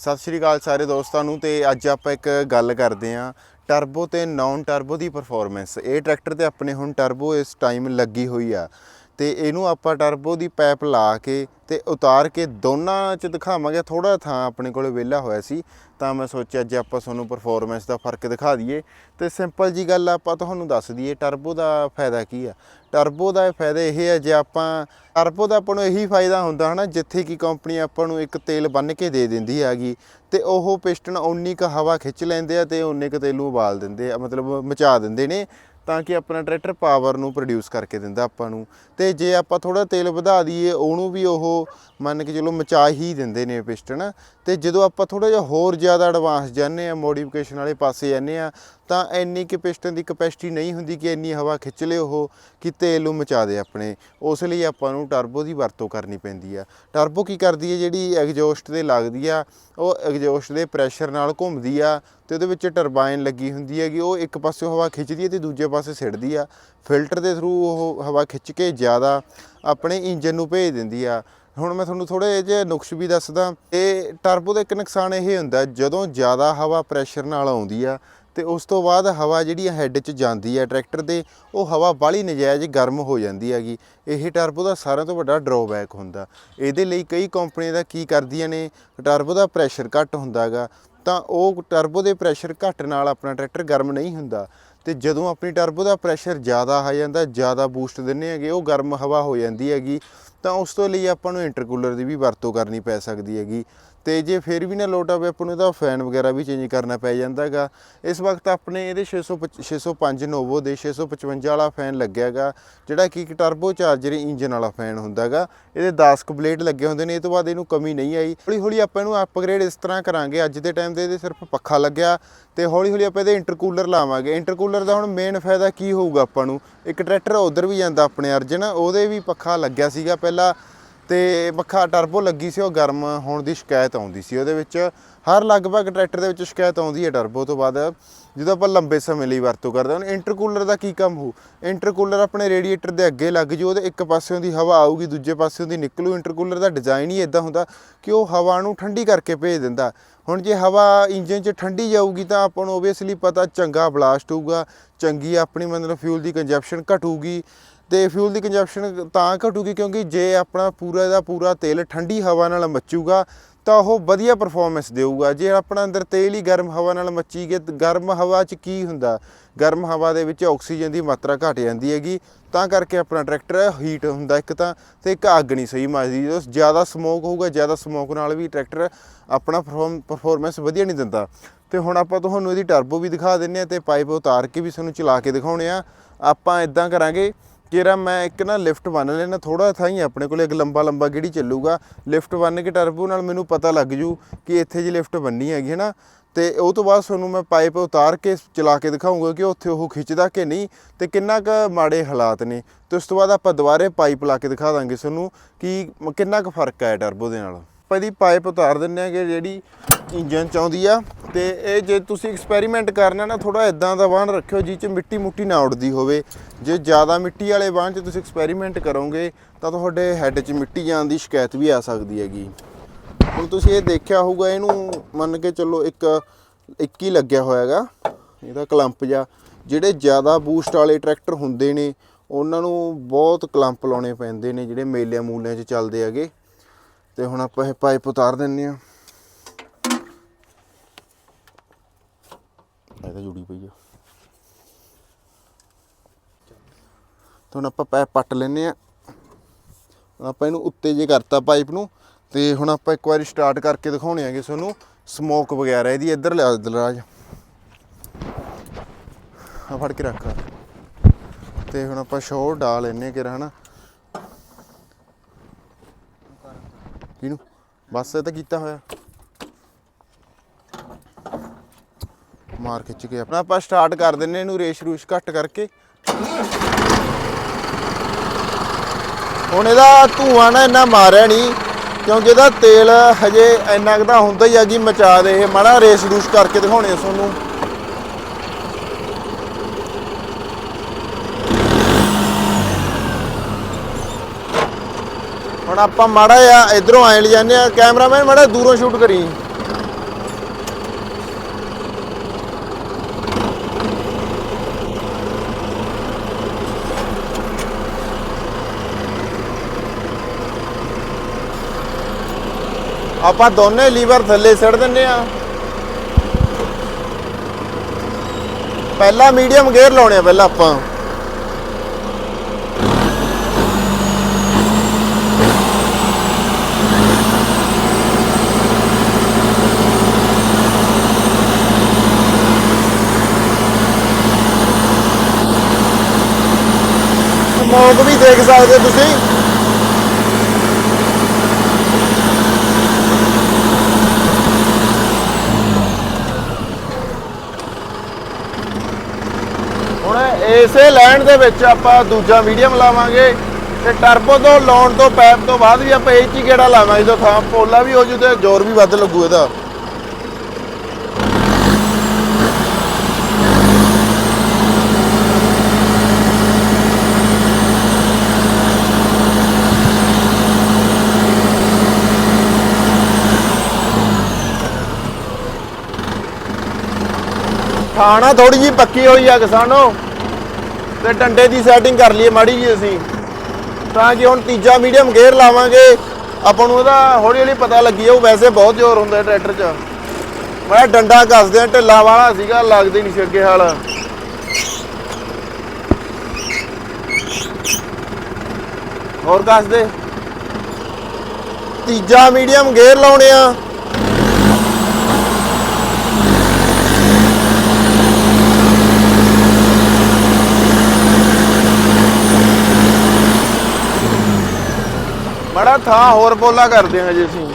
ਸਤਿ ਸ਼੍ਰੀ ਅਕਾਲ ਸਾਰੇ ਦੋਸਤਾਂ ਨੂੰ ਤੇ ਅੱਜ ਆਪਾਂ ਇੱਕ ਗੱਲ ਕਰਦੇ ਆਂ ਟਰਬੋ ਤੇ ਨਾਨ ਟਰਬੋ ਦੀ ਪਰਫਾਰਮੈਂਸ ਇਹ ਟਰੈਕਟਰ ਤੇ ਆਪਣੇ ਹੁਣ ਟਰਬੋ ਇਸ ਟਾਈਮ ਲੱਗੀ ਹੋਈ ਆ। ਤੇ ਇਹਨੂੰ ਆਪਾਂ ਟਰਬੋ ਦੀ ਪਾਈਪ ਲਾ ਕੇ ਤੇ ਉਤਾਰ ਕੇ ਦੋਨਾਂ ਚ ਦਿਖਾਵਾਂਗੇ। ਥੋੜਾ ਥਾਂ ਆਪਣੇ ਕੋਲ ਵਿਹਲਾ ਹੋਇਆ ਸੀ, ਤਾਂ ਮੈਂ ਸੋਚਿਆ ਅੱਜ ਆਪਾਂ ਤੁਹਾਨੂੰ ਪਰਫਾਰਮੈਂਸ ਦਾ ਫ਼ਰਕ ਦਿਖਾ ਦਈਏ। ਤੇ ਸਿੰਪਲ ਜੀ ਗੱਲ ਆਪਾਂ ਤੁਹਾਨੂੰ ਦੱਸ ਦਈਏ ਟਰਬੋ ਦਾ ਫਾਇਦਾ ਕੀ ਆ। ਟਰਬੋ ਦਾ ਫਾਇਦਾ ਇਹ ਹੈ ਜੇ ਆਪਾਂ ਟਰਬੋ ਦਾ ਆਪਾਂ ਨੂੰ ਇਹੀ ਫਾਇਦਾ ਹੁੰਦਾ ਹਨਾ, ਜਿੱਥੇ ਕੀ ਕੰਪਨੀ ਆਪਾਂ ਨੂੰ ਇੱਕ ਤੇਲ ਬੰਨ ਕੇ ਦੇ ਦਿੰਦੀ ਹੈਗੀ, ਤੇ ਉਹ ਪਿਸਟਨ ਓਨੀ ਕ ਹਵਾ ਖਿੱਚ ਲੈਂਦੇ ਆ ਤੇ ਉਨੇ ਕ ਤੇਲ ਉਬਾਲ ਦਿੰਦੇ ਆ, ਮਤਲਬ ਮਚਾ ਦਿੰਦੇ ਨੇ। ਤਾਂ ਕਿ ਆਪਣਾ ਟਰੈਕਟਰ ਪਾਵਰ ਨੂੰ ਪ੍ਰੋਡਿਊਸ ਕਰਕੇ ਦਿੰਦਾ ਆਪਾਂ ਨੂੰ। ਤੇ ਜੇ ਆਪਾਂ ਥੋੜਾ ਤੇਲ ਵਧਾ ਦਈਏ, ਉਹਨੂੰ ਵੀ ਉਹ ਮੰਨ ਕੇ ਚਲੋ ਮਚਾ ਹੀ ਦਿੰਦੇ ਨੇ ਪਿਸਟਨ ਤੇ ਜਦੋਂ ਆਪਾਂ ਥੋੜਾ ਜਿਹਾ ਹੋਰ ਜ਼ਿਆਦਾ ਐਡਵਾਂਸ ਜਾਂਦੇ ਆ ਮੋਡੀਫਿਕੇਸ਼ਨ ਵਾਲੇ ਪਾਸੇ ਜਾਂਦੇ ਆ ਤਾਂ ਇੰਨੀ ਕਿ ਪਿਸਟਨ ਦੀ ਕਪੈਸਿਟੀ ਨਹੀਂ ਹੁੰਦੀ ਕਿ ਇੰਨੀ ਹਵਾ ਖਿੱਚ ਲੇ ਉਹ, ਕਿ ਤੇਲ ਨੂੰ ਮਚਾ ਦੇ ਆਪਣੇ। ਉਸ ਲਈ ਆਪਾਂ ਨੂੰ ਟਰਬੋ ਦੀ ਵਰਤੋਂ ਕਰਨੀ ਪੈਂਦੀ ਆ। ਟਰਬੋ ਕੀ ਕਰਦੀ ਹੈ ਜਿਹੜੀ ਐਗਜ਼ੌਸਟ ਤੇ ਲੱਗਦੀ ਆ, ਉਹ ਐਗਜ਼ੌਸਟ ਦੇ ਪ੍ਰੈਸ਼ਰ ਨਾਲ ਘੁੰਮਦੀ ਆ ਤੇ ਉਹਦੇ ਵਿੱਚ ਟਰਬਾਈਨ ਲੱਗੀ ਹੁੰਦੀ ਹੈਗੀ, ਉਹ ਇੱਕ ਪਾਸੇ ਹਵਾ ਖਿੱਚਦੀ ਹੈ ਤੇ ਦੂਜੇ ਪਾਸੇ ਸਿੱਟਦੀ ਆ। ਫਿਲਟਰ ਦੇ ਥਰੂ ਉਹ ਹਵਾ ਖਿੱਚ ਕੇ ਜ਼ਿਆਦਾ ਆਪਣੇ ਇੰਜਨ ਨੂੰ ਭੇਜ ਦਿੰਦੀ ਆ। ਹੁਣ ਮੈਂ ਤੁਹਾਨੂੰ ਥੋੜੇ ਜਿਹੇ ਨੁਕਸ ਵੀ ਦੱਸਦਾ। ਇਹ ਟਰਬੋ ਦਾ ਇੱਕ ਨੁਕਸਾਨ ਇਹ ਹੁੰਦਾ, ਜਦੋਂ ਜ਼ਿਆਦਾ ਹਵਾ ਪ੍ਰੈਸ਼ਰ ਨਾਲ ਆਉਂਦੀ ਆ ਤੇ ਉਸ ਤੋਂ ਬਾਅਦ ਹਵਾ ਜਿਹੜੀ ਹੈੱਡ 'ਚ ਜਾਂਦੀ ਹੈ ਟਰੈਕਟਰ ਦੇ, ਉਹ ਹਵਾ ਬਾਹਲੀ ਨਜਾਇਜ਼ ਗਰਮ ਹੋ ਜਾਂਦੀ ਹੈਗੀ। ਇਹ ਟਰਬੋ ਦਾ ਸਾਰਿਆਂ ਤੋਂ ਵੱਡਾ ਡਰਾਬੈਕ ਹੁੰਦਾ। ਇਹਦੇ ਲਈ ਕਈ ਕੰਪਨੀਆਂ ਦਾ ਕੀ ਕਰਦੀਆਂ ਨੇ ਟਰਬੋ ਦਾ ਪ੍ਰੈਸ਼ਰ ਘੱਟ ਹੁੰਦਾ ਹੈਗਾ ਤਾਂ ਉਹ ਟਰਬੋ ਦੇ ਪ੍ਰੈਸ਼ਰ ਘੱਟ ਨਾਲ ਆਪਣਾ ਟਰੈਕਟਰ ਗਰਮ ਨਹੀਂ ਹੁੰਦਾ। ਤੇ ਜਦੋਂ ਆਪਣੀ ਟਰਬੋ ਦਾ ਪ੍ਰੈਸ਼ਰ ਜ਼ਿਆਦਾ ਆ ਜਾਂਦਾ, ਜ਼ਿਆਦਾ ਬੂਸਟ ਦਿੰਨੇ ਹੈਗੇ, ਉਹ ਗਰਮ ਹਵਾ ਹੋ ਜਾਂਦੀ ਹੈਗੀ। ਤਾਂ ਉਸ ਤੋਂ ਲਈ ਆਪਾਂ ਨੂੰ ਇੰਟਰਕੂਲਰ ਦੀ ਵੀ ਵਰਤੋਂ ਕਰਨੀ ਪੈ ਸਕਦੀ ਹੈਗੀ। ਤੇ ਜੇ ਫਿਰ ਵੀ ਨਾ ਲੋਟ ਆਵੇ, ਆਪਾਂ ਨੂੰ ਇਹਦਾ ਫੈਨ ਵਗੈਰਾ ਵੀ ਚੇਂਜ ਕਰਨਾ ਪੈ ਜਾਂਦਾ ਹੈਗਾ। ਇਸ ਵਕਤ ਆਪਣੇ ਇਹਦੇ 600 605 ਨੋਵੋ ਦੇ 655 ਵਾਲਾ ਫੈਨ ਲੱਗਿਆ ਹੈਗਾ, ਜਿਹੜਾ ਕਿ ਇੱਕ ਟਰਬੋ ਚਾਰਜਰ ਇੰਜਨ ਵਾਲਾ ਫੈਨ ਹੁੰਦਾ ਹੈਗਾ। ਇਹਦੇ 10 ਕੁ ਬਲੇਡ ਲੱਗੇ ਹੁੰਦੇ ਨੇ, ਇਹ ਤੋਂ ਬਾਅਦ ਇਹਨੂੰ ਕਮੀ ਨਹੀਂ ਆਈ। ਹੌਲੀ ਹੌਲੀ ਆਪਾਂ ਇਹਨੂੰ ਅਪਗ੍ਰੇਡ ਇਸ ਤਰ੍ਹਾਂ ਕਰਾਂਗੇ। ਅੱਜ ਦੇ ਟਾਈਮ ਤੇ ਇਹਦੇ ਸਿਰਫ ਪੱਖਾ ਲੱਗਿਆ ਤੇ ਹੌਲੀ ਹੌਲੀ ਆਪਾਂ ਇਹਦੇ ਇੰਟਰਕੂਲਰ ਲਾਵਾਂਗੇ। ਇੰਟਰਕੂਲਰ ਦਾ ਹੁਣ ਮੇਨ ਫਾਇਦਾ ਕੀ ਹੋਊਗਾ ਆਪਾਂ ਨੂੰ? ਇੱਕ ਟਰੈਕਟਰ ਉਧਰ ਵੀ ਜਾਂਦਾ ਆਪਣੇ ਅਰਜਨ ਉਹਦੇ ਵੀ ਪੱਖਾ ਲੱਗਿਆ ਸੀਗਾ ਪਹਿਲਾਂ ਤੇ ਪੱਖਾ ਟਰਬੋ ਲੱਗੀ ਸੀ, ਉਹ ਗਰਮ ਹੋਣ ਦੀ ਸ਼ਿਕਾਇਤ ਆਉਂਦੀ ਸੀ। ਉਹਦੇ ਵਿੱਚ ਹਰ ਲਗਭਗ ਟਰੈਕਟਰ ਦੇ ਵਿੱਚ ਸ਼ਿਕਾਇਤ ਆਉਂਦੀ ਹੈ ਟਰਬੋ ਤੋਂ ਬਾਅਦ। ਜਦੋਂ ਆਪਾਂ ਲੰਬੇ ਸਮੇਂ ਲਈ ਵਰਤੋਂ ਕਰਦੇ ਹਾਂ ਇੰਟਰਕੂਲਰ ਦਾ ਕੀ ਕੰਮ ਹੋ ਇੰਟਰਕੂਲਰ ਆਪਣੇ ਰੇਡੀਏਟਰ ਦੇ ਅੱਗੇ ਲੱਗ ਜੂ, ਉਹਦੇ ਇੱਕ ਪਾਸਿਓਂ ਦੀ ਹਵਾ ਆਊਗੀ, ਦੂਜੇ ਪਾਸਿਓਂ ਦੀ ਨਿਕਲੂ। ਇੰਟਰਕੂਲਰ ਦਾ ਡਿਜ਼ਾਈਨ ਹੀ ਇਦਾਂ ਹੁੰਦਾ ਕਿ ਉਹ ਹਵਾ ਨੂੰ ਠੰਡੀ ਕਰਕੇ ਭੇਜ ਦਿੰਦਾ। ਹੁਣ ਜੇ ਹਵਾ ਇੰਜਨ 'ਚ ਠੰਡੀ ਜਾਊਗੀ ਤਾਂ ਆਪਾਂ ਨੂੰ ਓਬਵੀਅਸਲੀ ਪਤਾ ਚੰਗਾ ਬਲਾਸਟ ਹੋਊਗਾ, ਚੰਗੀ ਆਪਣੀ ਮਤਲਬ ਫਿਊਲ ਦੀ ਕੰਜਪਸ਼ਨ ਘਟੂਗੀ। ਤੇ ਫਿਊਲ ਦੀ ਕੰਜਪਸ਼ਨ ਤਾਂ ਘਟੂਗੀ ਕਿਉਂਕਿ ਜੇ ਆਪਣਾ ਪੂਰਾ ਦਾ ਪੂਰਾ ਤੇਲ ਠੰਡੀ ਹਵਾ ਨਾਲ ਮੱਚੂਗਾ, ਤਾਂ ਉਹ ਵਧੀਆ ਪਰਫਾਰਮੈਂਸ ਦੇਊਗਾ। ਜੇ ਆਪਣਾ ਅੰਦਰ ਤੇਲ ਹੀ ਗਰਮ ਹਵਾ ਨਾਲ ਮੱਚੀ ਗਿਆ ਗਰਮ ਹਵਾ 'ਚ ਕੀ ਹੁੰਦਾ? ਗਰਮ ਹਵਾ ਦੇ ਵਿੱਚ ਆਕਸੀਜਨ ਦੀ ਮਾਤਰਾ ਘਟ ਜਾਂਦੀ ਹੈਗੀ, ਤਾਂ ਕਰਕੇ ਆਪਣਾ ਟਰੈਕਟਰ ਹੀਟ ਹੁੰਦਾ ਇੱਕ ਤਾਂ, ਤੇ ਇੱਕ ਅੱਗ ਨਹੀਂ ਸਹੀ ਮੱਚਦੀ ਜਦੋਂ ਜ਼ਿਆਦਾ ਸਮੋਕ ਹੋਊਗਾ, ਜ਼ਿਆਦਾ ਸਮੋਕ ਨਾਲ ਵੀ ਟਰੈਕਟਰ ਆਪਣਾ ਪਰਫਾਰਮੈਂਸ ਵਧੀਆ ਨਹੀਂ ਦਿੰਦਾ। ਤੇ ਹੁਣ ਆਪਾਂ ਤੁਹਾਨੂੰ ਇਹਦੀ ਟਰਬੋ ਵੀ ਦਿਖਾ ਦਿੰਨੇ ਆ ਤੇ ਪਾਈਪ ਉਤਾਰ ਕੇ ਵੀ ਤੁਹਾਨੂੰ ਚਲਾ ਕੇ ਦਿਖਾਉਣੇ ਆ। ਆਪਾਂ ਇਦਾਂ ਕਰਾਂਗੇ ਕਿਰਾ, ਮੈਂ ਇੱਕ ਨਾ ਲਿਫਟ ਬੰਨ ਲੈਣਾ ਥੋੜਾ ਥਾਂ ਹੀ ਆਪਣੇ ਕੋਲੇ, ਇੱਕ ਲੰਬਾ ਲੰਬਾ ਗੇੜੀ ਚੱਲੂਗਾ। ਲਿਫਟ ਬੰਨ ਕੇ ਟਰਬੋ ਨਾਲ ਮੈਨੂੰ ਪਤਾ ਲੱਗ ਜੂ ਕਿ ਇੱਥੇ ਜੀ ਲਿਫਟ ਬੰਨੀ ਹੈਗੀ ਹੈ ਨਾ ਤੇ ਉਹ ਤੋਂ ਬਾਅਦ ਤੁਹਾਨੂੰ ਮੈਂ ਪਾਈਪ ਉਤਾਰ ਕੇ ਚਲਾ ਕੇ ਦਿਖਾਉਂਗਾ ਕਿ ਉੱਥੇ ਉਹ ਖਿੱਚਦਾ ਕਿ ਨਹੀਂ ਤੇ ਕਿੰਨਾ ਕੁ ਮਾੜੇ ਹਾਲਾਤ ਨੇ। ਤੇ ਉਸ ਤੋਂ ਬਾਅਦ ਆਪਾਂ ਦੁਬਾਰੇ ਪਾਈਪ ਲਾ ਕੇ ਦਿਖਾ ਦਾਂਗੇ ਤੁਹਾਨੂੰ ਕਿ ਕਿੰਨਾ ਕੁ ਫ਼ਰਕ ਹੈ ਟਰਬੋ ਦੇ ਨਾਲ। ਆਪਾਂ ਇਹਦੀ ਪਾਈਪ ਉਤਾਰ ਦਿੰਨੇ ਆਗੇ ਜਿਹੜੀ ਇੰਜਨ ਚ ਆਉਂਦੀ ਆ। ਤੇ ਇਹ ਜੇ ਤੁਸੀਂ ਐਕਸਪੈਰੀਮੈਂਟ ਕਰਨਾ ਨਾ ਥੋੜਾ ਇਦਾਂ ਦਾ ਵਾਹਨ ਰੱਖਿਓ ਜਿਹ ਚ ਮਿੱਟੀ ਮੁੱਟੀ ਨਾ ਉੱਡਦੀ ਹੋਵੇ। ਜੇ ਜ਼ਿਆਦਾ ਮਿੱਟੀ ਵਾਲੇ ਵਾਹਨ ਚ ਤੁਸੀਂ ਐਕਸਪੈਰੀਮੈਂਟ ਕਰੋਗੇ, ਤਾਂ ਤੁਹਾਡੇ ਹੈੱਡ 'ਚ ਮਿੱਟੀ ਜਾਣ ਦੀ ਸ਼ਿਕਾਇਤ ਵੀ ਆ ਸਕਦੀ ਹੈਗੀ। ਹੁਣ ਤੁਸੀਂ ਇਹ ਦੇਖਿਆ ਹੋਊਗਾ, ਇਹਨੂੰ ਮੰਨ ਕੇ ਚੱਲੋ ਇੱਕ ਇੱਕ ਹੀ ਲੱਗਿਆ ਹੋਇਆ ਹੈਗਾ ਇਹਦਾ ਕਲੰਪ ਜਾਂ ਜਿਹੜੇ ਜ਼ਿਆਦਾ ਬੂਸਟ ਵਾਲੇ ਟਰੈਕਟਰ ਹੁੰਦੇ ਨੇ, ਉਹਨਾਂ ਨੂੰ ਬਹੁਤ ਕਲੰਪ ਲਾਉਣੇ ਪੈਂਦੇ ਨੇ, ਜਿਹੜੇ ਮੇਲਿਆਂ ਮੂਲਿਆਂ 'ਚ ਚੱਲਦੇ ਹੈਗੇ। ਤੇ ਹੁਣ ਆਪਾਂ ਇਹ ਪਾਈਪ ਉਤਾਰ ਦਿੰਨੇ ਆ ਇਹ ਤਾਂ ਜੁੜੀ ਪਈ ਆ। ਹੁਣ ਆਪਾਂ ਪਾਈਪ ਪੱਟ ਲੈਨੇ ਆ ਆਪਾਂ ਇਹਨੂੰ ਉੱਤੇ ਜੇ ਕਰਤਾ ਪਾਈਪ ਨੂੰ, ਤੇ ਹੁਣ ਆਪਾਂ ਇੱਕ ਵਾਰੀ ਸਟਾਰਟ ਕਰਕੇ ਦਿਖਾਉਣੇ ਆਗੇ ਤੁਹਾਨੂੰ ਸਮੋਕ ਵਗੈਰਾ, ਇਹਦੀ ਇੱਧਰ ਲਿਆ ਦਲਰਾਜ ਆ ਫੜ ਕੇ ਰੱਖ। ਤੇ ਹੁਣ ਆਪਾਂ ਸ਼ੋਰ ਡਾਲ ਲੈਨੇ ਕਿ ਹਨਾ। ਕਿਨੂੰ ਬਸ ਇਹ ਤਾਂ ਕੀਤਾ ਹੋਇਆ। ਮਾਰ ਖਿੱਚ ਕੇ ਆਪਣਾ। ਆਪਾਂ ਸਟਾਰਟ ਕਰ ਦਿੰਨੇ ਇਹਨੂੰ, ਰੇਸ਼ ਰੂਸ਼ ਘੱਟ ਕਰਕੇ। ਹੁਣ ਇਹਦਾ ਧੂਆਂ ਨਾ ਇੰਨਾ ਮਾਰਿਆ ਨਹੀਂ ਕਿਉਂਕਿ ਇਹਦਾ ਤੇਲ ਹਜੇ ਇੰਨਾ ਕੁ ਹੁੰਦਾ ਹੀ ਆ ਕਿ ਮਚਾ ਦੇ ਇਹ। ਮਾੜਾ ਰੇਸ ਰੂਸ ਕਰਕੇ ਦਿਖਾਉਣੇ ਆ ਤੁਹਾਨੂੰ। ਹੁਣ ਆਪਾਂ ਮਾੜਾ ਜਿਹਾ ਇਧਰੋਂ ਆਏ ਜਾਂਦੇ ਆ ਕੈਮਰਾਮੈਨ ਮਾੜਾ ਦੂਰੋਂ ਸ਼ੂਟ ਕਰੀ। ਆਪਾਂ ਦੋਨੇ ਲੀਵਰ ਥੱਲੇ ਸੜ ਦਿੰਦੇ ਆ ਪਹਿਲਾ ਮੀਡੀਅਮ ਗੇਅਰ ਲਾਉਣੇ ਆ ਪਹਿਲਾਂ ਆਪਾਂ। ਸਮੋਕ ਵੀ ਦੇਖ ਸਕਦੇ ਹੋ ਤੁਸੀਂ। ਹੁਣ ਇਸੇ ਲਾਈਨ ਦੇ ਵਿੱਚ ਆਪਾਂ ਦੂਜਾ ਮੀਡੀਅਮ ਲਾਵਾਂਗੇ ਤੇ ਟਰਬੋ ਤੋਂ ਲਾਉਣ ਤੋਂ ਪੈਪ ਤੋਂ ਬਾਅਦ ਵੀ ਆਪਾਂ ਇਹ 'ਚ ਹੀ ਗੇੜਾ ਲਾਵਾਂਗੇ ਜਦੋਂ ਥਾਂ ਪੋਲਾ ਵੀ ਹੋ ਜੂ ਤੇ ਜ਼ੋਰ ਵੀ ਵੱਧ ਲੱਗੂ ਇਹਦਾ। ਖਾਣਾ ਥੋੜੀ ਜੀ ਪੱਕੀ ਹੋਈ ਆ ਕਿਸਾਨੋ। ਤੇ ਡੰਡੇ ਦੀ ਸੈਟਿੰਗ ਕਰ ਲਈਏ ਮਾੜੀ ਜੀ ਅਸੀਂ। ਤਾਂ ਕਿ ਹੁਣ ਤੀਜਾ ਮੀਡੀਅਮ ਗੇਅਰ ਲਾਵਾਂਗੇ। ਆਪਾਂ ਨੂੰ ਉਹਦਾ ਹੌਲੀ ਹੌਲੀ ਪਤਾ ਲੱਗੀ ਜਾਊ, ਵੈਸੇ ਬਹੁਤ ਜ਼ੋਰ ਹੁੰਦਾ ਟਰੈਕਟਰ 'ਚ। ਮੈਂ ਡੰਡਾ ਕੱਸਦੇ ਆ ਢਿੱਲਾ ਵਾਲਾ ਸੀਗਾ, ਲੱਗਦੇ ਨਹੀਂ ਸੀ ਅੱਗੇ ਹਾਲ। ਹੋਰ ਕੱਸਦੇ ਤੀਜਾ ਮੀਡੀਅਮ ਗੇਅਰ ਲਾਉਣੇ ਆ। ਬੜਾ ਥਾਂ ਹੋਰ ਬੋਲਾ ਕਰਦੇ ਹਾਂ ਜੇ ਅਸੀਂ।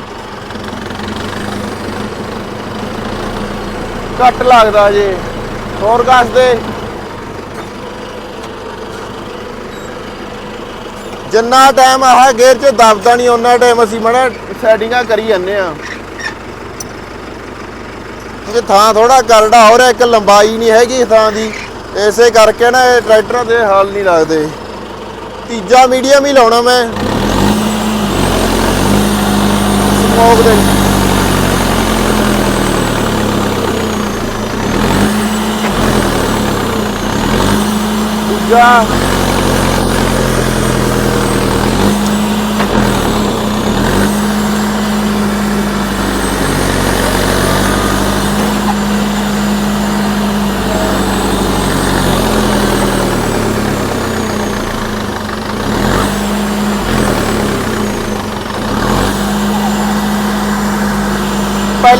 ਘੱਟ ਲੱਗਦਾ ਜੇ, ਹੋਰ ਕੱਸ ਦੇ। ਜਿੰਨਾ ਟਾਈਮ ਆਹ ਗੇਅਰ 'ਚ ਦਬਦਾ ਨਹੀਂ ਉਹਨਾਂ ਟਾਈਮ ਅਸੀਂ ਮੜਾ ਸੈਟਿੰਗਾਂ ਕਰੀ ਜਾਂਦੇ ਆ ਇਹ ਥਾਂ ਥੋੜਾ ਕਰੜਾ ਹੋ ਰਿਹਾ, ਇੱਕ ਲੰਬਾਈ ਨਹੀਂ ਹੈਗੀ ਥਾਂ ਦੀ। ਇਸੇ ਕਰਕੇ ਨਾ ਇਹ ਟਰੈਕਟਰਾਂ ਦੇ ਹਾਲ ਨਹੀਂ ਲੱਗਦੇ। ਤੀਜਾ ਮੀਡੀਅਮ ਹੀ ਲਾਉਣਾ ਮੈਂ। ਸਮੋਕ ਦੇ ਦੂਜਾ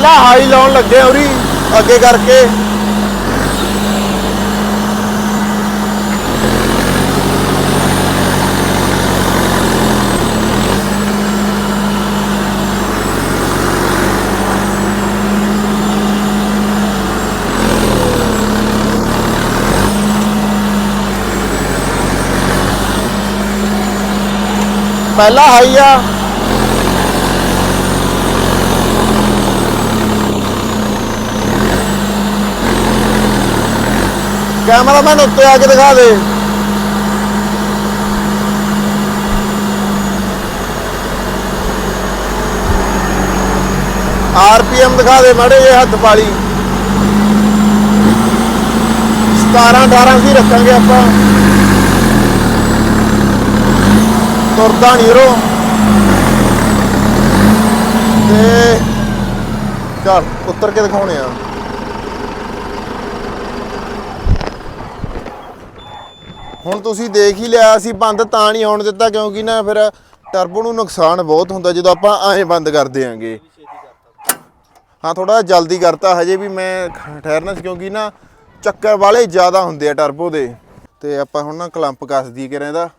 ਪਹਿਲਾਂ ਹਾਈ ਲਾਉਣ ਲੱਗੇ ਉਰੀ ਅੱਗੇ ਕਰਕੇ। ਪਹਿਲਾ ਹਾਈ ਆ। ਕੈਮਰਾਮੈਨ ਉੱਤੇ ਆ ਕੇ ਦਿਖਾ ਦੇ। ਆਰਪੀਐਮ ਦਿਖਾ ਦੇ ਮੜੇ ਜੇ ਹੱਥ ਪਾਲੀ। 17 18 ਸੀ ਰੱਖਾਂਗੇ ਆਪਾਂ। ਤੁਰਦਾ ਨਹੀਂ ਰੋ। ਤੇ ਚੱਲ, ਉੱਤਰ ਕੇ ਦਿਖਾਉਣੇ ਆ। ਹੁਣ ਤੁਸੀਂ ਦੇਖ ਹੀ ਲਿਆ, ਅਸੀਂ ਬੰਦ ਤਾਂ ਨਹੀਂ ਹੋਣ ਦਿੱਤਾ ਕਿਉਂਕਿ ਨਾ ਫਿਰ ਟਰਬੋ ਨੂੰ ਨੁਕਸਾਨ ਬਹੁਤ ਹੁੰਦਾ ਜਦੋਂ ਆਪਾਂ ਐਂ ਬੰਦ ਕਰਦੇ ਆਂਗੇ ਹਾਂ ਥੋੜਾ ਜਲਦੀ ਕਰਤਾ ਹਜੇ ਵੀ ਮੈਂ ਠਹਿਰਨਾ ਸੀ ਕਿਉਂਕਿ ਨਾ ਚੱਕਰ ਵਾਲੇ ਜ਼ਿਆਦਾ ਹੁੰਦੇ ਆ ਟਰਬੋ ਦੇ। ਤੇ ਆਪਾਂ ਹੁਣ ਨਾ ਕਲੰਪ ਕੱਸ ਦੀ ਕਿ ਰਹਿੰਦਾ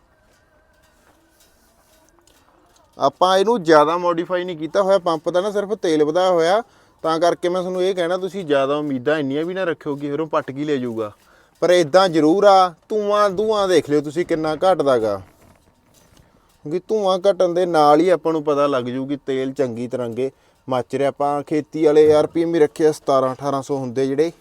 ਆਪਾਂ ਇਹਨੂੰ ਜ਼ਿਆਦਾ ਮੋਡੀਫਾਈ ਨਹੀਂ ਕੀਤਾ ਹੋਇਆ, ਪੰਪ ਦਾ ਨਾ ਸਿਰਫ ਤੇਲ ਵਧਾਇਆ ਹੋਇਆ। ਤਾਂ ਕਰਕੇ ਮੈਂ ਤੁਹਾਨੂੰ ਇਹ ਕਹਿਣਾ, ਤੁਸੀਂ ਜ਼ਿਆਦਾ ਉਮੀਦਾਂ ਇੰਨੀਆਂ ਵੀ ਨਾ ਰੱਖਿਓ ਕਿ ਫਿਰੋਂ ਪੱਟ ਕੀ ਲੈ ਜਾਊਗਾ। ਪਰ ਇਦਾਂ ਜ਼ਰੂਰ ਆ, ਧੂਆਂ ਧੂਆਂ ਦੇਖ ਲਿਓ ਤੁਸੀਂ ਕਿੰਨਾ ਘਟਦਾਗਾ। ਕਿਉਂਕਿ ਧੂਆਂ ਘਟਣ ਦੇ ਨਾਲ ਹੀ ਆਪਾਂ ਨੂੰ ਪਤਾ ਲੱਗ ਜੂਗੀ ਤੇਲ ਚੰਗੀ ਤਰ੍ਹਾਂਗੇ ਮੱਚ ਰਿਹਾ। ਆਪਾਂ ਖੇਤੀ ਵਾਲੇ ਆਰਪੀਐਮ ਹੀ ਰੱਖਿਆ 17 1800 ਹੁੰਦੇ ਜਿਹੜੇ।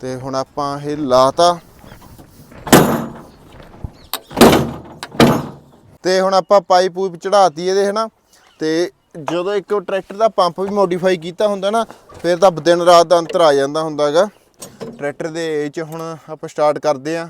ਤੇ ਹੁਣ ਆਪਾਂ ਇਹ ਲਾਤਾ। ਤੇ ਹੁਣ ਆਪਾਂ ਪਾਈਪ ਪੂਪ ਚੜਾਤੀ ਇਹਦੇ, ਹਨਾ? ਤੇ ਜਦੋਂ ਇੱਕ ਟਰੈਕਟਰ ਦਾ ਪੰਪ ਵੀ ਮੋਡੀਫਾਈ ਕੀਤਾ ਹੁੰਦਾ ਨਾ, ਫਿਰ ਤਾਂ ਦਿਨ ਰਾਤ ਦਾ ਅੰਤਰ ਆ ਜਾਂਦਾ ਹੁੰਦਾਗਾ। ਟਰੈਕਟਰ ਦੇ ਇਹ ਚ ਹੁਣ ਆਪਾਂ ਸਟਾਰਟ ਕਰਦੇ ਆ।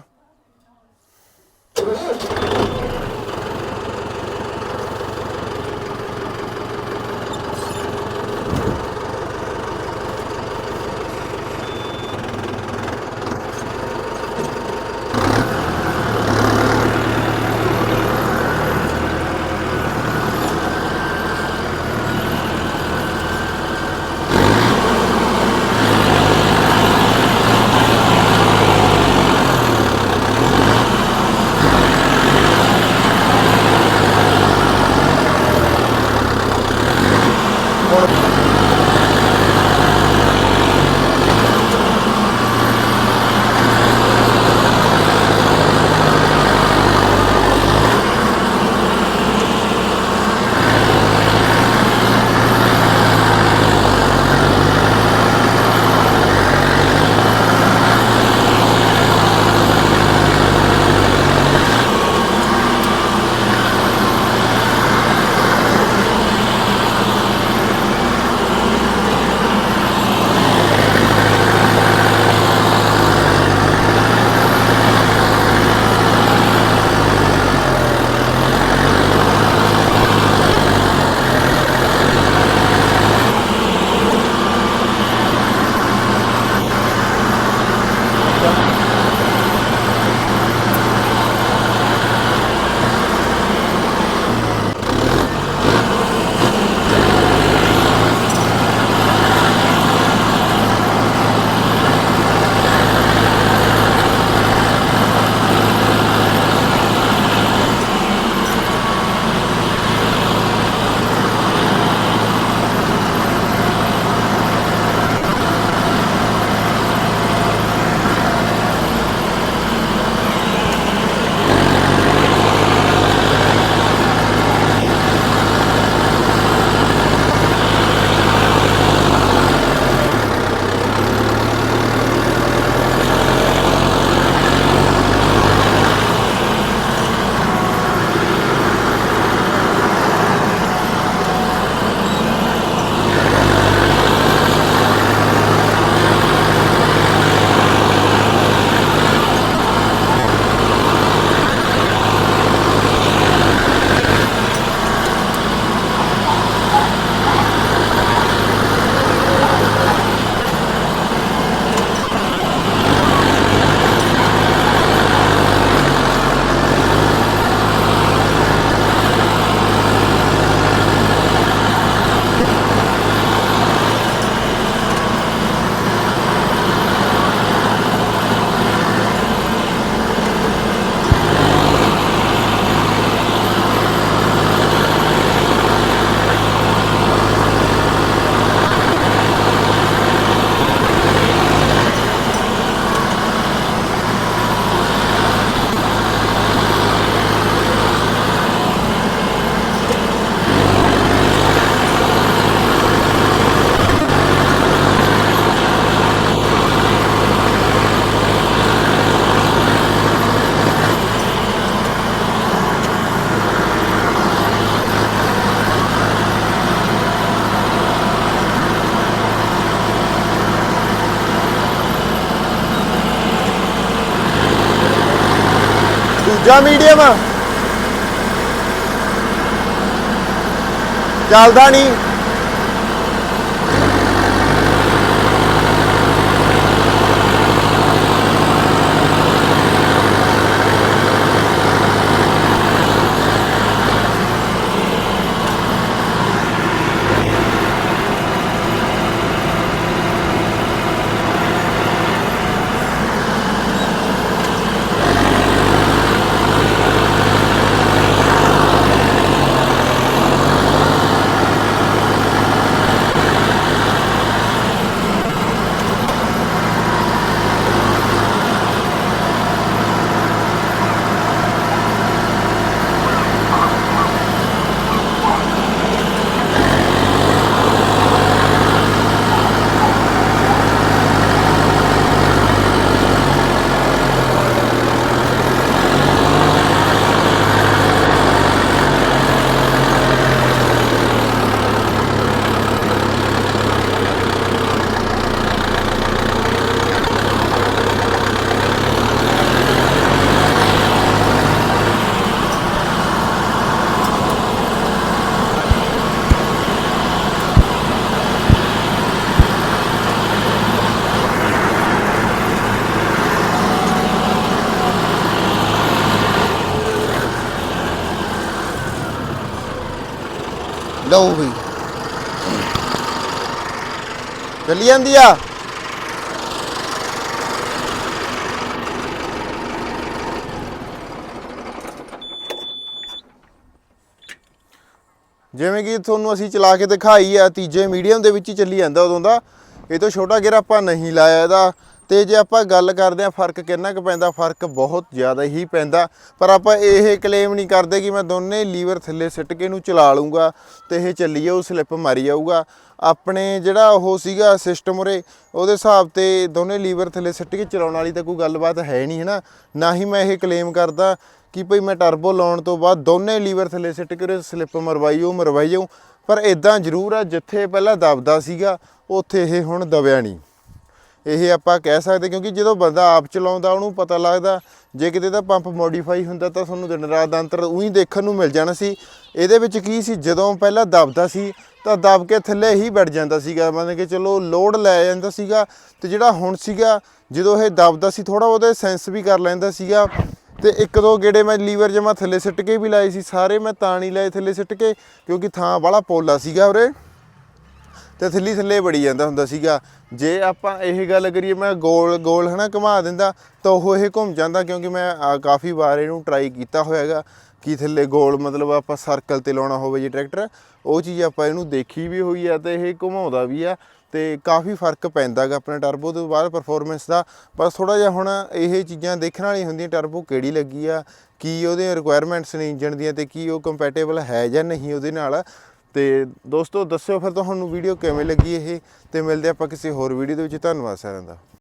ਜਾਂ ਮੀਡੀਅਮ। ਚੱਲਦਾ ਨਹੀਂ। ਸੀਗਾ ਉਹ ਚੱਲੀ ਜਾਂਦੀ ਆ। ਜਿਵੇਂ ਕਿ ਤੁਹਾਨੂੰ ਅਸੀਂ ਚਲਾ ਕੇ ਦਿਖਾਈ ਆ, ਤੀਜੇ ਮੀਡੀਅਮ ਦੇ ਵਿੱਚ ਹੀ ਚੱਲੀ ਜਾਂਦਾ ਉਦੋਂ ਦਾ। ਇਹ ਤੋਂ ਛੋਟਾ ਗੇਅਰ ਆਪਾਂ ਨਹੀਂ ਲਾਇਆ ਇਹਦਾ। ਤੇ ਜੇ ਆਪਾਂ ਗੱਲ ਕਰਦੇ ਆ ਫ਼ਰਕ ਕਿੰਨਾ ਕੁ ਪੈਂਦਾ, ਫ਼ਰਕ ਬਹੁਤ ਜ਼ਿਆਦਾ ਹੀ ਪੈਂਦਾ। ਪਰ ਆਪਾਂ ਇਹ ਕਲੇਮ ਨਹੀਂ ਕਰਦੇ ਕਿ ਮੈਂ ਦੋਨੇ ਲੀਵਰ ਥੱਲੇ ਸਿੱਟ ਕੇ ਇਹਨੂੰ ਚਲਾ ਲੂੰਗਾ ਤੇ ਇਹ ਚੱਲੀ ਜਾਊ ਸਲਿੱਪ ਮਾਰੀ ਜਾਊਗਾ। ਆਪਣੇ ਜਿਹੜਾ ਉਹ ਸੀਗਾ ਸਿਸਟਮ ਉਰੇ, ਉਹਦੇ ਹਿਸਾਬ ਤੇ ਦੋਨੇ ਲੀਵਰ ਥੱਲੇ ਸਿੱਟ ਕੇ ਚਲਾਉਣ ਵਾਲੀ ਤਾਂ ਕੋਈ ਗੱਲਬਾਤ ਹੈ ਨਹੀਂ ਹੈ ਨਾ ਨਾ ਹੀ ਮੈਂ ਇਹ ਕਲੇਮ ਕਰਦਾ ਕਿ ਭਈ ਮੈਂ ਟਰਬੋ ਲਾਉਣ ਤੋਂ ਬਾਅਦ ਦੋਨੇ ਲੀਵਰ ਥੱਲੇ ਸਿੱਟ ਕੇ ਸਲਿੱਪ ਮਰਵਾਈ ਜਾਊ ਮਰਵਾਈ ਜਾਊ। ਪਰ ਇਦਾਂ ਜ਼ਰੂਰ ਆ, ਜਿੱਥੇ ਪਹਿਲਾਂ ਦਬਦਾ ਸੀਗਾ, ਉੱਥੇ ਇਹ ਹੁਣ ਦਬਿਆ ਨਹੀਂ। ਇਹ ਆਪਾਂ ਕਹਿ ਸਕਦੇ ਕਿਉਂਕਿ ਜਦੋਂ ਬੰਦਾ ਆਪ ਚਲਾਉਂਦਾ, ਉਹਨੂੰ ਪਤਾ ਲੱਗਦਾ, ਜੇ ਕਿਤੇ ਦਾ ਪੰਪ ਮੋਡੀਫਾਈ ਹੁੰਦਾ ਤਾਂ ਤੁਹਾਨੂੰ ਦਿਨ ਰਾਤ ਦਾ ਅੰਤਰ ਉਹੀ ਦੇਖਣ ਨੂੰ ਮਿਲ ਜਾਣਾ ਸੀ। ਇਹਦੇ ਵਿੱਚ ਕੀ ਸੀ, ਜਦੋਂ ਪਹਿਲਾਂ ਦਬਦਾ ਸੀ, ਤਾਂ ਦਬ ਕੇ ਥੱਲੇ ਹੀ ਬੈਠ ਜਾਂਦਾ ਸੀਗਾ। ਮਤਲਬ ਕਿ ਚਲੋ ਲੋਡ ਲੈ ਜਾਂਦਾ ਸੀਗਾ ਤੇ ਜਿਹੜਾ ਹੁਣ ਸੀਗਾ, ਜਦੋਂ ਇਹ ਦਬਦਾ ਸੀ ਥੋੜਾ ਉਹਦੇ ਸੈਂਸ ਵੀ ਕਰ ਲੈਂਦਾ ਸੀਗਾ। ਤੇ ਇੱਕ ਦੋ ਗੇੜੇ ਮੈਂ ਲੀਵਰ ਜਮਾ ਥੱਲੇ ਸਿੱਟ ਕੇ ਵੀ ਲਾਏ ਸੀ, ਸਾਰੇ ਮੈਂ ਤਾਂ ਨਹੀਂ ਲਾਏ ਥੱਲੇ ਸਿੱਟ ਕੇ, ਕਿਉਂਕਿ ਥਾਂ ਵਾਲਾ ਪੋਲਾ ਸੀਗਾ ਉਰੇ। ਤੇ ਥੱਲੀ ਥੱਲੇ ਬੜੀ ਜਾਂਦਾ ਹੁੰਦਾ ਸੀਗਾ। ਜੇ ਆਪਾਂ ਇਹ ਗੱਲ ਕਰੀਏ, ਮੈਂ ਗੋਲ ਗੋਲ ਹਨਾ ਘੁਮਾ ਦਿੰਦਾ ਤਾਂ ਉਹ ਇਹ ਘੁੰਮ ਜਾਂਦਾ ਕਿਉਂਕਿ ਮੈਂ ਕਾਫੀ ਵਾਰ ਇਹਨੂੰ ਟਰਾਈ ਕੀਤਾ ਹੋਇਆਗਾ ਕਿ ਥੱਲੇ ਗੋਲ ਮਤਲਬ ਆਪਾਂ ਸਰਕਲ ਤੇ ਲਾਉਣਾ ਹੋਵੇ ਜੇ ਟਰੈਕਟਰ ਉਹ ਚੀਜ਼ ਆਪਾਂ ਇਹਨੂੰ ਦੇਖੀ ਵੀ ਹੋਈ ਆ ਤੇ ਇਹ ਘੁਮਾਉਂਦਾ ਵੀ ਆ ਤੇ ਕਾਫੀ ਫ਼ਰਕ ਪੈਂਦਾਗਾ ਆਪਣੇ ਟਰਬੋ ਤੋਂ ਬਾਅਦ ਪਰਫਾਰਮੈਂਸ ਦਾ। ਪਰ ਥੋੜਾ ਜਿਹਾ ਹੁਣ ਇਹ ਚੀਜ਼ਾਂ ਦੇਖਣ ਵਾਲੀ ਹੁੰਦੀਆਂ ਟਰਬੋ ਕਿਹੜੀ ਲੱਗੀ ਆ, ਕੀ ਉਹਦੇ ਰਿਕੁਆਇਰਮੈਂਟਸ ਨੇ ਇੰਜਨ ਦੀਆਂ ਤੇ ਕੀ ਉਹ ਕੰਪੈਟੀਬਲ ਹੈ ਜਾਂ ਨਹੀਂ ਉਹਦੇ ਨਾਲ। ਤੇ ਦੋਸਤੋ, ਦੱਸਿਓ ਫਿਰ ਤੁਹਾਨੂੰ ਵੀਡੀਓ ਕਿਵੇਂ ਲੱਗੀ ਇਹ, ਤੇ ਮਿਲਦੇ ਆਪਾਂ ਕਿਸੇ ਹੋਰ ਵੀਡੀਓ ਦੇ ਵਿੱਚ। ਧੰਨਵਾਦ ਸਾਰਿਆਂ ਦਾ।